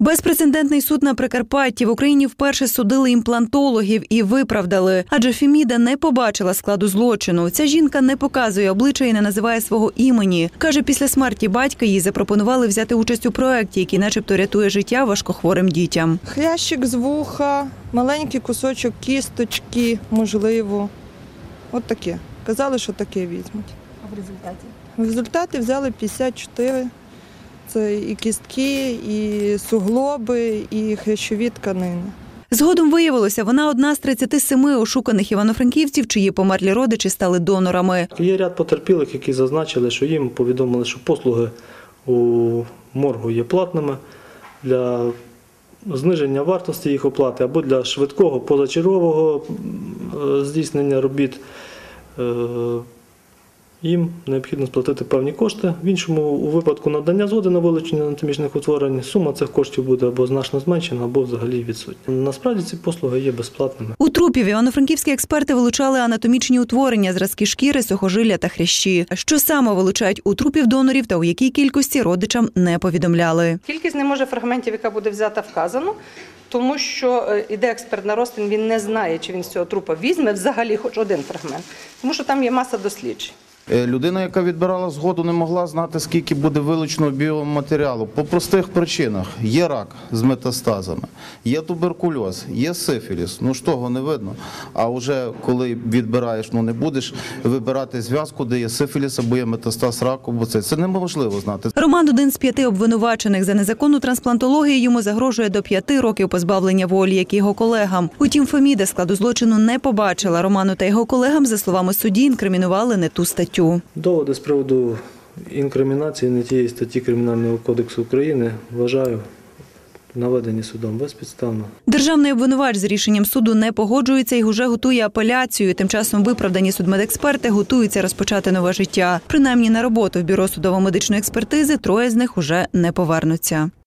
Безпрецедентний суд на Прикарпатті в Україні вперше судили імплантологів і виправдали, адже Феміда не побачила складу злочину. Ця жінка не показує обличчя і не називає свого імені. каже, після смерті батька їй запропонували взяти участь у проєкті, який, начебто, рятує життя важкохворим дітям. Хрящик з вуха, маленький кусочок кісточки, можливо. От таке. Казали, що таке візьмуть. А в результаті? В результаті взяли 54. Це і кістки, і суглоби, і хрящові тканини. Згодом виявилося, вона одна з 37 ошуканих івано-франківців, чиї померлі родичі стали донорами. Є ряд потерпілих, які зазначили, що їм повідомили, що послуги у моргу є платними для зниження вартості їх оплати або для швидкого позачергового е, здійснення робіт. Їм необхідно сплатити певні кошти. В іншому у випадку надання згоди на вилучення анатомічних утворень сума цих коштів буде або значно зменшена, або взагалі відсутня. Насправді ці послуги є безплатними. У трупів івано-франківські експерти вилучали анатомічні утворення, зразки шкіри, сухожилля та хрящі. Що саме вилучають у трупів донорів та у якій кількості родичам не повідомляли. Кількість не може фрагментів, яка буде взята, вказано, тому що е, іде експерт на розтин, він не знає, чи він з цього трупа візьме взагалі хоч один фрагмент, тому що там є маса досліджень. Е, Людина, яка відбирала згоду, не могла знати, скільки буде вилучено біоматеріалу. По простих причинах. Є рак з метастазами, є туберкульоз, є сифіліс. Ну ж того не видно. А вже коли відбираєш, ну не будеш вибирати зв'язку, де є сифіліс або є метастаз раку, бо це, це неможливо знати. Роман один з п'яти обвинувачених за незаконну трансплантологію йому загрожує до п'яти років позбавлення волі, як його колегам. Утім, Феміда складу злочину не побачила. Роману та його колегам, за словами судді, інкримінували не ту статтю. Доводи з приводу інкримінації не тієї статті Кримінального кодексу України вважаю наведені судом безпідставно. Державний обвинувач з рішенням суду не погоджується і вже готує апеляцію. Тим часом виправдані судмедексперти готуються розпочати нове життя. Принаймні на роботу в бюро судово-медичної експертизи троє з них уже не повернуться.